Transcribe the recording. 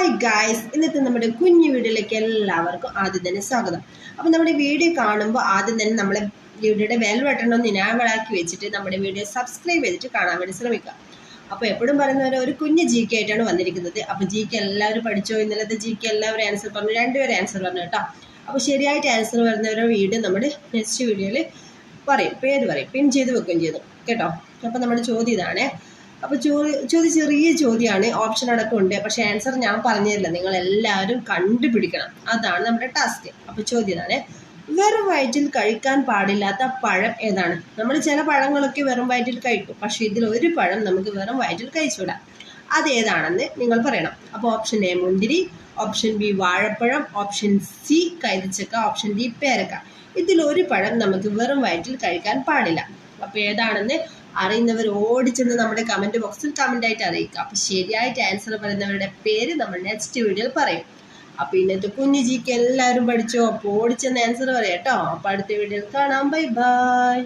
Hi guys ഇന്നത്തെ നമ്മുടെ കുഞ്ഞു വീഡിയോയിലേക്ക് എല്ലാവർക്കും ആദ്യം തന്നെ സ്വാഗതം. അപ്പോൾ നമ്മുടെ വീഡിയോ കാണുമ്പോൾ ആദ്യം തന്നെ നമ്മളെ വീഡിയോയുടെ വെൽ ബട്ടൺ ഒന്ന് ഇനാമളാക്കി വെച്ചിട്ട് നമ്മുടെ വീഡിയോ സബ്സ്ക്രൈബ് ചെയ്തിട്ട് കാണാൻ വേണ്ടി ശ്രമിക്കുക. അപ്പോൾ എപ്പോഴും പറയുന്ന പോലെ ഒരു കുഞ്ഞ് ജി കെ ആയിട്ടാണ് വന്നിരിക്കുന്നത്. അപ്പോൾ ജി കെ എല്ലാവരും പഠിച്ചോ? ഇന്നലത്തെ ജി കെ എല്ലാവരും ആൻസർ പറഞ്ഞു. രണ്ടുപേരും ആൻസർ പറഞ്ഞു കേട്ടോ. അപ്പോൾ ശരിയായിട്ട് ആൻസർ വരുന്നവരുടെ വീഡിയോ നമ്മുടെ നെക്സ്റ്റ് വീഡിയോയിൽ പറയും. പേര് പറയും. പിൻ ചെയ്ത് വെക്കുകയും ചെയ്തു. കേട്ടോ? അപ്പോൾ നമ്മുടെ ചോദ്യം ഇതാണേ. അപ്പോൾ ചോദ്യ ചെറിയ ചോദ്യമാണ് ഓപ്ഷൻ അടക്കം ഉണ്ട്. പക്ഷേ ആൻസർ ഞാൻ പറഞ്ഞില്ല. നിങ്ങൾ എല്ലാവരും കണ്ടുപിടിക്കണം. അതാണ് നമ്മുടെ ടാസ്ക് അപ്പോൾ ചോദ്യം ഇതാണ്. വെറും വയറ്റിൽ കഴിക്കാൻ പാടില്ലാത്ത പഴം ഏതാണ്? നമ്മൾ ചില പഴങ്ങളൊക്കെ വെറും വയറ്റിൽ കഴിക്കും. പക്ഷേ ഇതിൽ ഒരു പഴം നമുക്ക് വെറും വയറ്റിൽ കഴിച്ചുവിടാം അത് ഏതാണെന്ന് നിങ്ങൾ പറയണം. അപ്പോൾ ഓപ്ഷൻ എ മുന്തിരി ഓപ്ഷൻ ബി വാഴപ്പഴം ഓപ്ഷൻ സി കൈതച്ചക്ക ഓപ്ഷൻ ഡി പേരക്ക. ഇതിൽ ഒരു പഴം നമുക്ക് വെറും വയറ്റിൽ കഴിക്കാൻ പാടില്ല. അപ്പോൾ ഏതാണെന്ന് അറിയുന്നവർ ഓടിച്ചെന്ന് നമ്മുടെ കമന്റ് ബോക്സിൽ കമന്റ് ആയിട്ട് അറിയിക്കുക. അപ്പോൾ ശരിയായിട്ട് ആൻസർ പറയുന്നവരുടെ പേര് നമ്മൾ നെക്സ്റ്റ് വീഡിയോയിൽ പറയും. അപ്പോൾ ഇന്നത്തെ കുഞ്ഞു ജിക്ക് എല്ലാവരും പഠിച്ചോ? അപ്പോൾ ഓടിച്ചെന്ന് ആൻസർ പറയാം കേട്ടോ. അപ്പോൾ അടുത്ത വീഡിയോയിൽ കാണാം. Bye bye